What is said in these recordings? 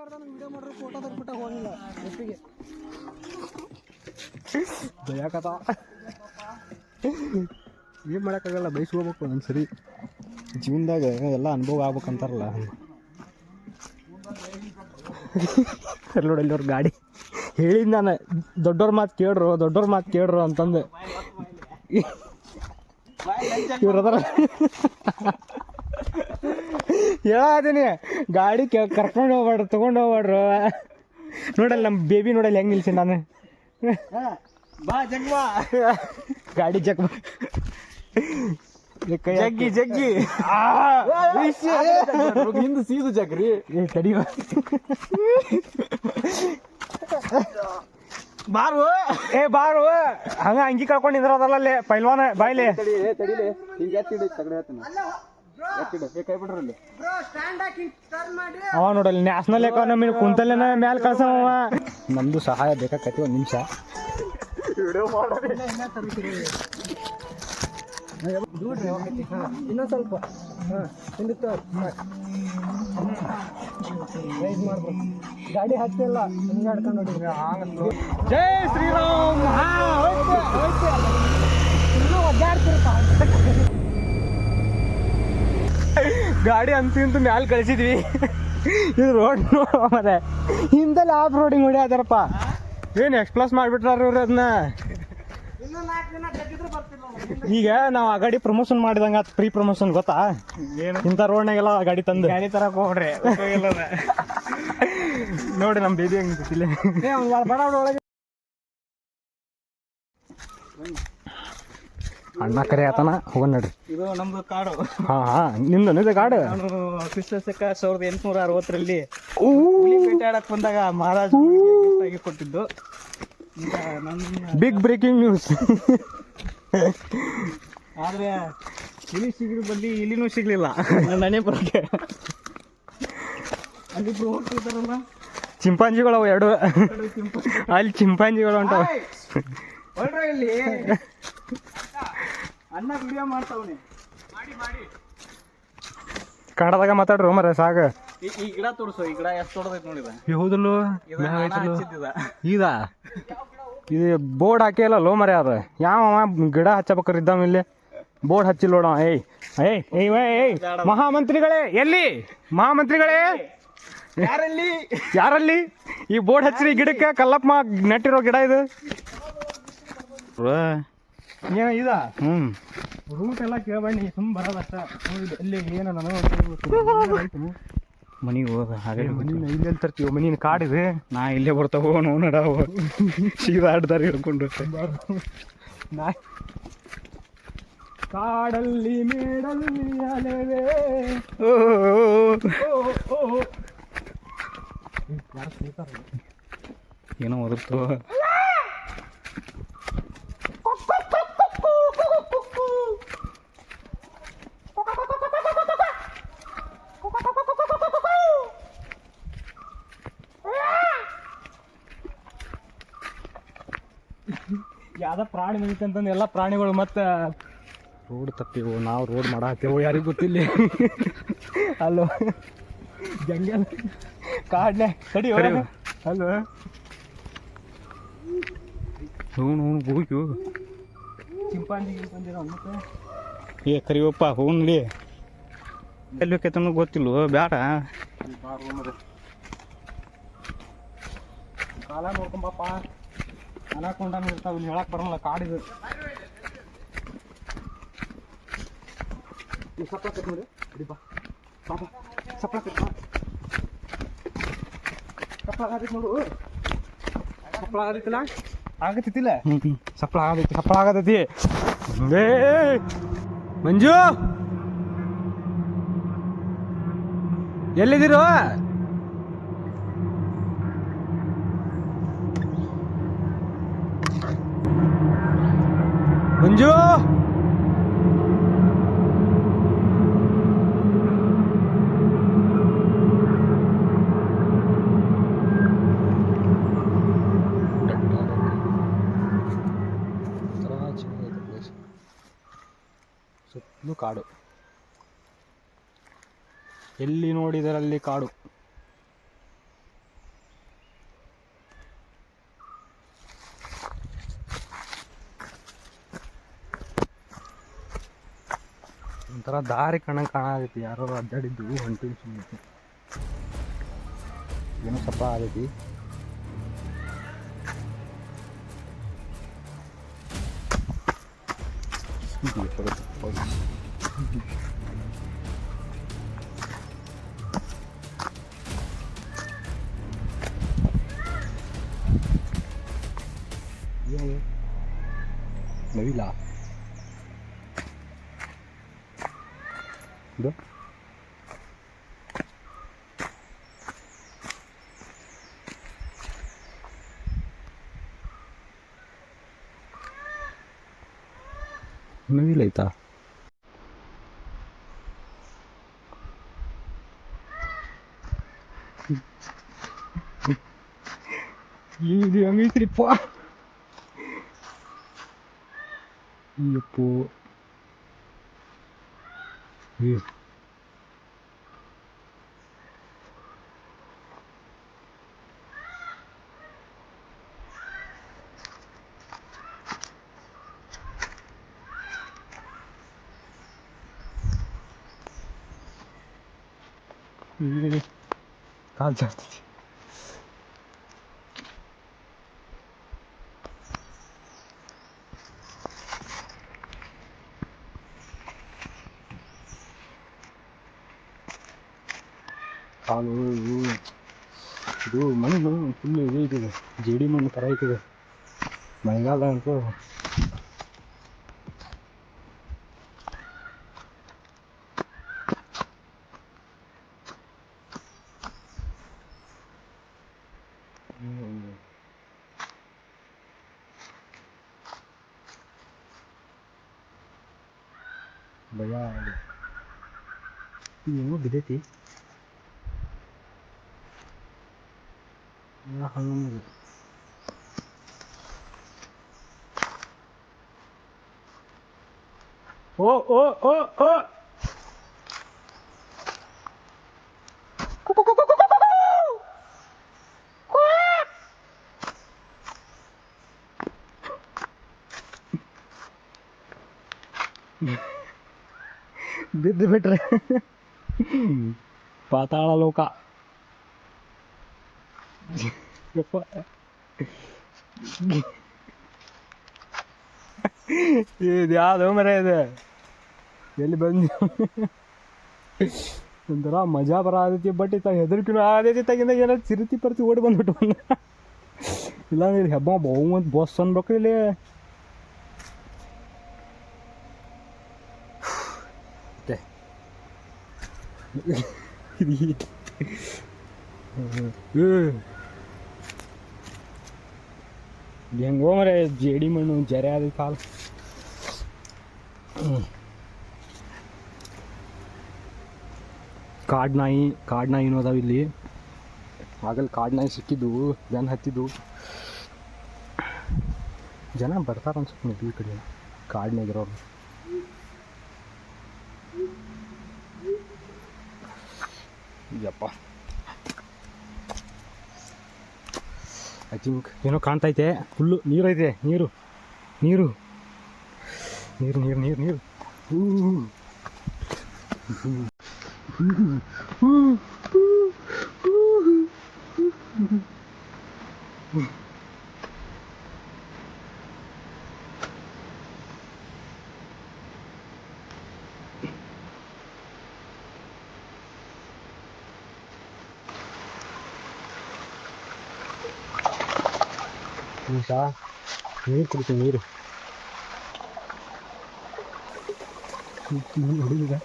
ನಂಗೆ video photo ಏನು ಮಾಡೋಕ್ಕಾಗಲ್ಲ, ಬಯಸ್ಕೋಬೇಕು ಒಂದ್ಸರಿ. ಜೀವನದಾಗ ಎಲ್ಲ ಅನುಭವ ಆಗ್ಬೇಕಂತಾರಲ್ಲ. ಅಲ್ಲಿ ನೋಡಿ ಅಲ್ಲಿ ಅವ್ರ ಗಾಡಿ. ಹೇಳಿದ್ ನಾನು, ದೊಡ್ಡವ್ರ ಮಾತು ಕೇಳ್ರು, ದೊಡ್ಡವ್ರ ಮಾತು ಕೇಳ್ರು ಅಂತಂದು. ಇವ್ರು ಅದಾರ. ಹೇಳಾದೀನಿ. ಗಾಡಿ ಕೆ ಕರ್ಕೊಂಡು ಹೋಗ್ಬಾಡ್ರ ತೊಗೊಂಡು ಹೋಗ್ಬೇಡ್ರು. ನೋಡಲ್ಲ ನಮ್ಮ ಬೇಬಿ ನೋಡಲ್ಲ ಹೆಂಗೆ ನಿಲ್ಸಿ ನಾನು. ಬಾ ಜಗ್ವಾ ಗಾಡಿ ಜಗ್ ಜಗ್ಗಿ ಜಗ್ಗಿ. ಹಿಂದೆ ಸೀದು ಜಗ್ರಿ ಏ ತಡಿಯೋ ಬಾರು. ಏ ಬಾರು. ಹಂಗ ಅಂಗಿ ಕಳ್ಕೊಂಡು ನಿಂದ್ರದಲ್ಲ ಅಲ್ಲಿ ಪೈಲ್ವಾನ ಬಾಯ್ಲಿ. ತಡಿ ತಡಿಲಿ ತಗಡೆ ಹೇಳ್ತಾನೆ ಏ ಕೈ ಬಿಡ್ರಿ ಅಲ್ಲಿ. ಅವ ನೋಡಲ್ಲಿ ನ್ಯಾಷನಲ್ ಎಕಾನಮಿ ಕುಂತಲ್ಲೇನ ಮ್ಯಾಲ ಕಳ್ಸವ ನಮ್ದು ಸಹಾಯ ಬೇಕಾಕತಿ ಒಂದು ನಿಮಿಷ. ಇನ್ನೊಂದ್ ಸ್ವಲ್ಪ. ಗಾಡಿ ಹತ್ತಿಲ್ಲ ಹಿಂಗಾಡ್ಕೊಂಡು ನೋಡಿ ಜೈ ಶ್ರೀರಾಮ್. ಹಾ ಹೋಯ್ತು, ಹೋಯ್ತು. ಇನ್ನೂ ಒದ್ದಾಡ್ತಿರ್ತ ಗಾಡಿ ಅಂತಿಂತ ಮ್ಯಾಲ ಕಳಿಸಿದ್ವಿ. ಇದು ರೋಡ್ ಮತ್ತೆ ಹಿಂದಲ್ಲಿ ಆಫ್ ರೋಡಿಂಗ್ ಹೊಡ್ಯಾತಾರಪ್ಪ ಏನು ಎಕ್ಸ್ಪ್ಲಸ್ ಮಾಡಿಬಿಟ್ರ ಇವ್ರು ಅದನ್ನ ಈಗ ನಾವು ಆ ಗಾಡಿ ಪ್ರಮೋಷನ್ ಮಾಡಿದಂಗ ಫ್ರೀ ಪ್ರಮೋಷನ್ ಗೊತ್ತಾ? ಇಂಥ ರೋಡ್ನಾಗೆಲ್ಲ ಗಾಡಿ ತಂದು. ಗಾಡಿ ತರ ಹೋಗ್ರಿ ನೋಡಿ ನಮ್ಮ ಬೇಬಿ ಹಂಗೆ ಬಡ ಒಳಗೆ. ಅಣ್ಣ ಕರೆ ಆತನ ಹೋಗೋಣ ನಡ್ರಿ. ಇದು ನಮ್ದು ಕಾಡು. ಹಾ ಹಾ ನಿಮ್ದು ನಿಜ ಕಾಡು? ನಾನು ಕ್ರಿಸ್ತಶಕ ಸಾವಿರದ ಎಂಟುನೂರ ಅರವತ್ತರಲ್ಲಿ ಹುಲಿ ಬೇಟೆಯಾಡಕ್ ಬಂದಾಗ ಮಹಾರಾಜ ಆಗಿ ಕೊಟ್ಟಿದ್ದು. ಈಗ ನನ್ನ ಬಿಗ್ ಬ್ರೇಕಿಂಗ್ ನ್ಯೂಸ್ ಆದ್ರೆ ಇಲಿ ಸಿಗಲಿ ಬಲ್ಲಿ ಇಲಿನೂ ಸಿಗ್ಲಿಲ್ಲ. ನನ್ನ ಮನೆ ಅಲ್ಲಿ ಅಲ್ಲಿಬ್ರು ಹೋಗ್ತಿದ್ದಾರಲ್ಲ ಚಿಂಪಾಂಜಿಗಳು ಅವು ಎರಡು. ಅಲ್ಲಿ ಚಿಂಪಾಂಜಿಗಳು ಉಂಟು ಹೊರ್ಡ್ರ ಇಲ್ಲಿ ಅಣ್ಣ ವಿಡಿಯೋ ಮಾಡ್ತಾವನೆ. ಮಾಡಿ ಮಾಡಿ. ಕನ್ನಡದಾಗ ಮಾತಾಡ್ರು ಮರ ಸಾಗ. ಈ ಈ ಗಿಡ ತೋರಿಸು ಈ ಗಿಡ ಎಷ್ಟು ದೊಡ್ಡದೈತೆ ನೋಡಿದ ಇದು. ಹಚ್ಚಿದ್ದಿದ. ಇದ? ಇದು ಬೋರ್ಡ್ ಹಾಕಿಲ್ಲ ಲೋ ಮರೆ ಅದ. ಯಾವ ಗಿಡ ಹಚ್ಚಬೇಕಾರ ಇದ್ದಾವ ಇಲ್ಲಿ. ಬೋರ್ಡ್ ಹಚ್ಚಿಲ್ಲ ನೋಡ ಏಯ್ ಏಯ್ ಏಯ್ ವೇ, ಏಯ್. ಮಹಾಮಂತ್ರಿಗಳೇ ಎಲ್ಲಿ? ಮಹಾಮಂತ್ರಿಗಳೇ? ಯಾರಲ್ಲಿ? ಯಾರಲ್ಲಿ? ಈ ಬೋರ್ಡ್ ಹಚ್ಚಿರಿ ಗಿಡಕ್ಕೆ ಕಲ್ಲಪ್ಪ ನೆಟ್ಟಿರೋ ಗಿಡ ಇದು. ಏನ ಇದ? ಹ್ಞೂ ರೂಟ್ ಎಲ್ಲ ಕೇಳಬಣ್ಣಿ ತುಂಬ ಬರೋದಷ್ಟ ಅಲ್ಲಿ ಏನು ನನಗೆ ಮನೆಗೆ ಹೋದ ಹಾಗೆ ಮನಿ ಇಲ್ಲೆಲ್ಲಿ ತರ್ತೀವಿ ಮನಿನ ಕಾಡಿದೆ ನಾ ಇಲ್ಲೇ ಬರ್ತಾವ ನೋ ನಡ ಸೀದಾ ಆಡ್ದಾರ ಹಿಡ್ಕೊಂಡು ನಾ ಕಾಡಲ್ಲಿ ಮೇಡಲ್ಲಿ ಅಲೆವೆ. ಓ. ಏನೋ ಒದರ್ತು ಯಾವ್ದ ಪ್ರಾಣಿ ಬಂದಿತ್ತಂತಂದು ಎಲ್ಲ ಪ್ರಾಣಿಗಳು ಮತ್ತೆ ರೋಡ್ ತಪ್ಪಿವು ನಾವು ರೋಡ್ ಮಾಡಾಕ್ತೇವು ಯಾರಿಗೂ ಗೊತ್ತಿಲ್ಲ. ಅಲ್ಲೋ ಜಂಗಲ್. ಕಾಡ್ನೆ ಕಡಿ. ಅಲ್ಲೋ ಹ್ಞೂ ಹೋಗ್ಯು. ಚಿಂಪಾಂಜಿ ಗಿಂಪಾಂಜಿ ಇದಾವ್ ಮತ್ತೆ? ಏ ಕರಿವಪ್ಪ ಹೂನ್ಲಿ ಎಲ್ಲಿ ಬೇಕೈತನೂ ಗೊತ್ತಿಲ್ಲ ಬೇಡ ಕಾಲ ನೋಡ್ಕೊಂಬಪ್ಪ ಅನಾಕೊಂಡ ಇರ್ತಾವ ಇಲ್ಲಿ ಹೇಳಕ್ ಬರಲ್ಲ ಕಾಡಿದು ಸಪ್ಲ ಕಟ್ ನೋಡಿ ಹಿಡಿಪ ಬಾಬಾ ಸಪ್ಲ ಕಟ್ ಸಪ್ಲ ಆಗತೈತಿ ನೋಡು. ಸಪ್ಲ ಆಗತೈತಿಲ್ಲ ಹ್ಞೂ ಸಪ್ಲ ಆಗತೈತಿ ಸಪ್ಲ ಆಗತೈತಿ. ಏ ಮಂಜು! ಎಲ್ಲಿದ್ದೀರು? ಮಂಜು? ಸುತ್ತಲೂ ಕಾಡು. ಎಲ್ಲಿ ನೋಡಿದರಲ್ಲಿ ಕಾಡು. ದಾರಿ ಕಣಂಗೆ ಕಾಣಾಗೈತಿ ಯಾರೋ ಅಡ್ಡಾಡಿದ್ದು ಹೊಂಟಿವಿ ಸುಮ್ಮನೆ ಏನೋ ಸಪ್ಪ ಆಗೈತಿ. ನವಿಲ? ಇದು ನವಿಲ ಐತಾ ಇದು ಹೆಂಗೈತ್ರಿಪ್ಪ ಅಯ್ಯಪ್ಪೋ ಏ ಏ, ಕಾಲ್ ಜಾಸ್ತಿ ಕಾಲು ಇವು ಇದು ಮಣ್ಣು ಫುಲ್ ಇದು ಐತಿದೆ ಜೇಡಿ ಮಣ್ಣು ಥರ ಐತಿದೆ. ಮಳೆಗಾಲ ಅಂತೂ. ಭಯ. ಏನೋ ಹಂಗೆ ಓ ಓ ಓ ಓ ಬಿದ್ದು ಬಿಟ್ರೆ ಪಾತಾಳ ಲೋಕ ಯಪ್ಪ ಇದು ಯಾವ್ದು ಮರ ಇದೆ ಎಲ್ಲಿ ಬಂದು ಒಂಥರ ಮಜಾ ಬರ ಆದೈತಿ ಬಟ್ ಇತ್ತ ಹೆದರ್ಕಿನೂ ಆದೈತಿ ತಗಿಂದ ಏನೋ ಚಿರುತಿ ಪರ್ತಿ ಓಡಿ ಬಂದ್ಬಿಟ್ಟು ಇಲ್ಲ ಇಲ್ಲಿ ಹೆಬ್ಬ ಬಹು ಅಂತ ಬಸ್ ಅನ್ಬೇಕು ಇಲ್ಲಿ ಮತ್ತೆ ಇದು ಈ- ಏ. ಇದು ಹೆಂಗೋ ಮರೆ, ಜೇಡಿ ಮಣ್ಣು ಜರೆ ಆದ ಕಾಲು. ಕಾಡು ನಾಯಿ, ಕಾಡು ನಾಯಿನೂ ಅದಾವ ಇಲ್ಲಿ. ಆಗಲ್ಲಿ ಕಾಡು ನಾಯಿ ಸಿಕ್ಕಿದ್ದು, ಜನ ಹತ್ತಿದ್ದು. ಜನ ಬರ್ತಾರ ಅನ್ಸುತ್ತೆ maybe ಈ ಕಡೆ. ಕಾಡಿನಾಗಿರೋರು ಯಪ್ಪ. ಐ ಥಿಂಕ್ ಏನೋ ಕಾಣ್ತೈತೆ. ಫುಲ್ಲು ನೀರೈತೆ ನೀರು ನೀರು. ನೀರು ನೀರು ನೀರು ನೀರು. ಹ್ಞೂ ಹ್ಞೂ ನೀರು ಕುಡಿತು ನೀರು ನೀರು ಹೊಡಿಲಿಲ್ಲ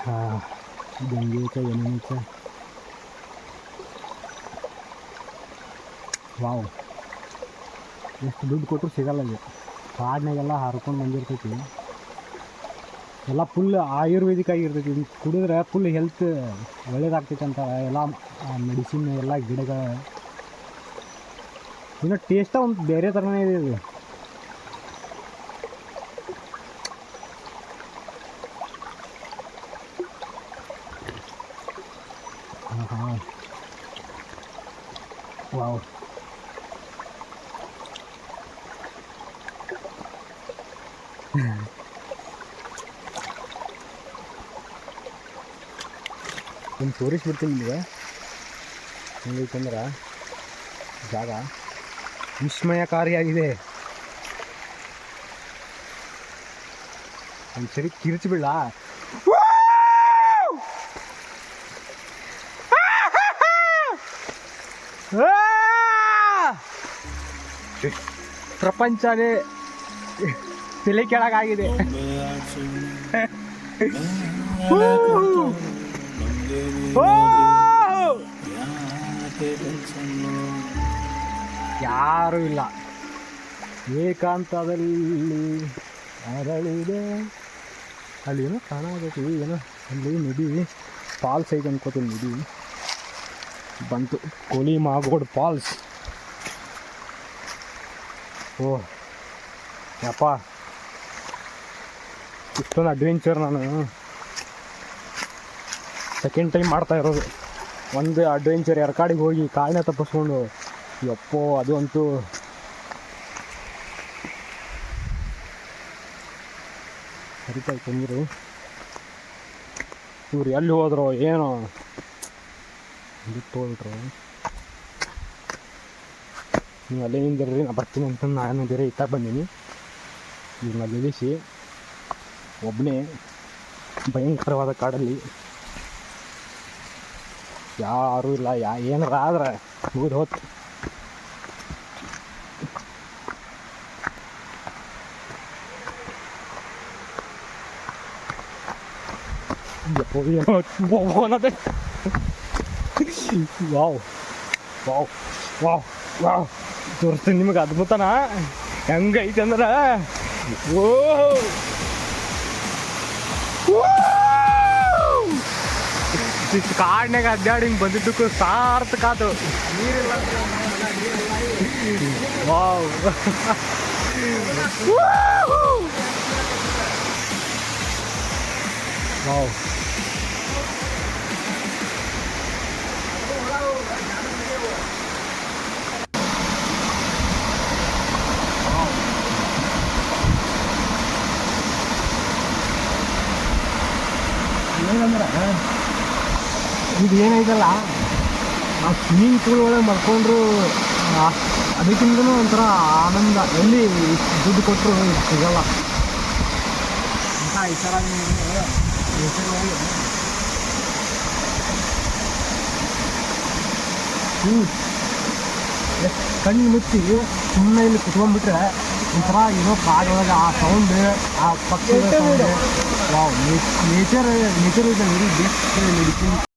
ಹಾಂ ಗಂಗೆ ಐತೆ ಏನೇನು ಐತೆ ವಾವ್ ಎಷ್ಟು ದುಡ್ಡು ಕೊಟ್ಟರು ಸಿಗಲ್ಲ ಕಾಡಿನಾಗೆಲ್ಲ ಹರ್ಕೊಂಡು ಬಂದಿರ್ತೈತಿ ಎಲ್ಲ ಫುಲ್ ಆಯುರ್ವೇದಿಕ್ ಆಗಿರ್ತೈತಿ. ಇದು ಕುಡಿದ್ರೆ ಫುಲ್ ಹೆಲ್ತ್ ಒಳ್ಳೇದಾಗ್ತೈತೆ ಅಂತ ಎಲ್ಲ ಮೆಡಿಸಿನ್ ಎಲ್ಲ, ಗಿಡಗಳ. ಇನ್ನು ಟೇಸ್ಟ ಒಂದು ಬೇರೆ ಥರನೇ ಇದೆ ಇದು. ಹಾಂ ವಾವ್. ಹ್ಞೂ ಒಂದು ತೋರಿಸ್ಬಿಡ್ತೀನಿ ನಿಮಗೆ. ಹೆಂಗೈತಂದ್ರೆ ಜಾಗ ವಿಸ್ಮಯಕಾರಿಯಾಗಿದೆ. ಒಂದು ಸರಿ ಕಿರ್ಚಿಬಿಡ್ಲ ಪ್ರಪಂಚನೇ ತಲೆ ಕೆಳಗಾಗಿದೆ. ಯಾರೂ ಇಲ್ಲ. ಏಕಾಂತದಲ್ಲಿ ಅರಳಿದೆ. ಅಲ್ಲಿ ಏನೋ ಕಾಣಬೇಕು ಏನೋ ಅಲ್ಲಿ ನದಿ ಫಾಲ್ಸ್ ಐತೆ ಅನ್ಕೋತೀನಿ, ನದಿ. ಬಂತು, ಕೋಲಿ ಮಾಗೋಡ್ ಫಾಲ್ಸ್ ಓ, ಯಪ್ಪ. ಇಷ್ಟೊಂದು ಅಡ್ವೆಂಚರ್ ನಾನು. ಸೆಕೆಂಡ್ ಟೈಮ್ ಮಾಡ್ತಾ ಇರೋದು. ಒಂದು ಅಡ್ವೆಂಚರ್ ಎರ್ಕಾಡಿಗೆ ಹೋಗಿ ಕಾಳನ್ನ ತಪ್ಪಿಸ್ಕೊಂಡು. ಎಪ್ಪೋ ಅದು ಅಂತೂ ಸರಿತಾಯ್ತು ನೀರು. ಇವ್ರು ಎಲ್ಲಿ ಹೋದ್ರು, ಏನೋ? ಬಿಟ್ಟು ಹೋಗ್ರು ನೀವು ಅಲ್ಲೇ ನಿಂದಿರ್ರಿ, ನಾ ಬರ್ತೀನಿ ಅಂತ ನಾನು ಬೇರೆ ಇತ್ತ ಬಂದೀನಿ. ಇವ್ರನ್ನ ನಿಲ್ಲಿಸಿ. ಒಬ್ಬನೇ ಭಯಂಕರವಾದ ಕಾಡಲ್ಲಿ ಯಾರೂ ಇಲ್ಲ ಯಾ, ಏನಾರ ಆದ್ರೆ ಮುಗಿದು ಹೋತು. ಯಪ್ಪೋ ಏನೋ ಓ ಅನ್ನೋದೆ. Wow wow wow wow. ತೋರಿಸ್ತೀನಿ ನಿಮಗೆ ಅದ್ಭುತನ. ಹೆಂಗೈತೆ ಅಂದ್ರೆ ಓ ಇಷ್ಟು ಕಾಡಿನಾಗ ಅಡ್ಡಾಡಿ ಹಿಂಗೆ ಬಂದಿದ್ದಕ್ಕೂ ಸಾರ್ಥಕ ಆತು ವಾವ್. ವಾವ್ ಇದು ಏನೈತಲ್ಲ ಆ ಸ್ವಿಮ್ಮಿಂಗ್ ಪೂಲ್ ಒಳಗೆ ಮರ್ಕೊಂಡ್ರು ಅದಕ್ಕಿಂತ ಒಂಥರ ಆನಂದ. ಎಲ್ಲಿ ದುಡ್ಡು ಕೊಟ್ಟರು ಸಿಗಲ್ಲ. ಅಂತ ಈ ಥರ ಹ್ಞೂ ಕಣ್ಣು ಮುಚ್ಚಿ ಸುಮ್ಮನೆ ಇಲ್ಲಿ ಕುತ್ಕೊಂಡ್ಬಿಟ್ರೆ ಒಂಥರ ಏನೋ ಕಾಡೊಳಗೆ ಆ ಸೌಂಡ್ ಆ ಪಕ್ಷಿ ಸೌಂಡ್ ವಾವ್ ನೇಚರ್ ನೇಚರ್ ಇದೆ ವೆರಿ ಬೆಸ್ಟ್